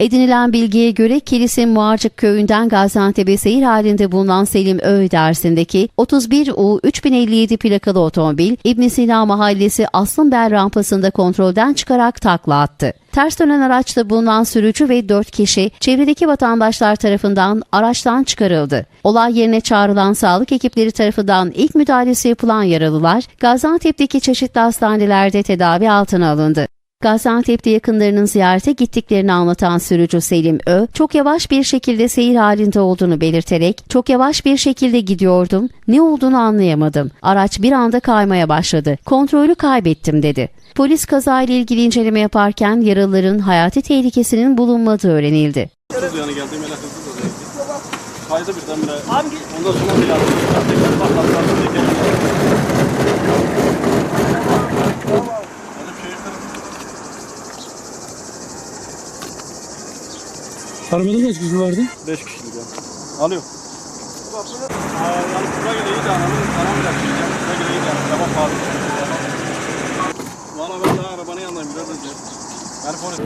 Edinilen bilgiye göre Kilis'in Muarcık köyünden Gaziantep'e seyir halinde bulunan Selim Öğ dersindeki 31 U 3057 plakalı otomobil İbn Sina mahallesi Aslınbel rampasında kontrolden çıkarak takla attı. Ters dönen araçta bulunan sürücü ve 4 kişi çevredeki vatandaşlar tarafından araçtan çıkarıldı. Olay yerine çağrılan sağlık ekipleri tarafından ilk müdahalesi yapılan yaralılar Gaziantep'teki çeşitli hastanelerde tedavi altına alındı. Gaziantep'te yakınlarının ziyarete gittiklerini anlatan sürücü Selim Ö, çok yavaş bir şekilde seyir halinde olduğunu belirterek, çok yavaş bir şekilde gidiyordum, ne olduğunu anlayamadım. Araç bir anda kaymaya başladı. Kontrolü kaybettim dedi. Polis kazayla ilgili inceleme yaparken yaralıların hayati tehlikesinin bulunmadığı öğrenildi. Hızlı yani geldiğim yere hızlı da geldi. Kaydı birdenbire. Ondan sonra bir yardım. Arabada kaç kişi vardı? 5 kişilik ya. Alıyor. Yani şuna göre iyi de anamın anam da. Şuna göre iyi de. Tamam abi. Valla ben daha arabanın yanındayım. Biraz önce. Yani polis.